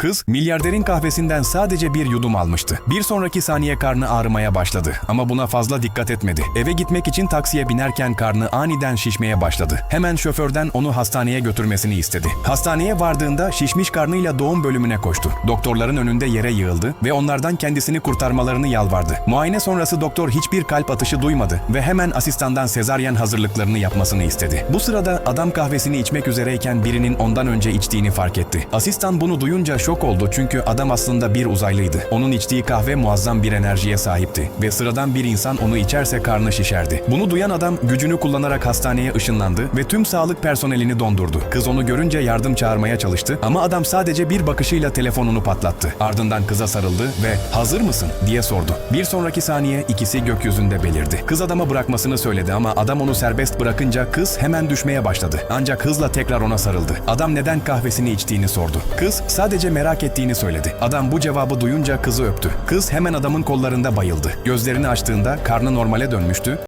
Kız, milyarderin kahvesinden sadece bir yudum almıştı. Bir sonraki saniye karnı ağrımaya başladı ama buna fazla dikkat etmedi. Eve gitmek için taksiye binerken karnı aniden şişmeye başladı. Hemen şoförden onu hastaneye götürmesini istedi. Hastaneye vardığında şişmiş karnıyla doğum bölümüne koştu. Doktorların önünde yere yığıldı ve onlardan kendisini kurtarmalarını yalvardı. Muayene sonrası doktor hiçbir kalp atışı duymadı ve hemen asistandan sezaryen hazırlıklarını yapmasını istedi. Bu sırada adam kahvesini içmek üzereyken birinin ondan önce içtiğini fark etti. Asistan bunu duyunca şok oldu çünkü adam aslında bir uzaylıydı. Onun içtiği kahve muazzam bir enerjiye sahipti ve sıradan bir insan onu içerse karnı şişerdi. Bunu duyan adam gücünü kullanarak hastaneye ışınlandı ve tüm sağlık personelini dondurdu. Kız onu görünce yardım çağırmaya çalıştı ama adam sadece bir bakışıyla telefonunu patlattı. Ardından kıza sarıldı ve "Hazır mısın?" diye sordu. Bir sonraki saniye ikisi gökyüzünde belirdi. Kız adama bırakmasını söyledi ama adam onu serbest bırakınca kız hemen düşmeye başladı. Ancak hızla tekrar ona sarıldı. Adam neden kahvesini içtiğini sordu. Kız sadece merak ettiğini söyledi. Adam bu cevabı duyunca kızı öptü. Kız hemen adamın kollarında bayıldı. Gözlerini açtığında karnı normale dönmüştü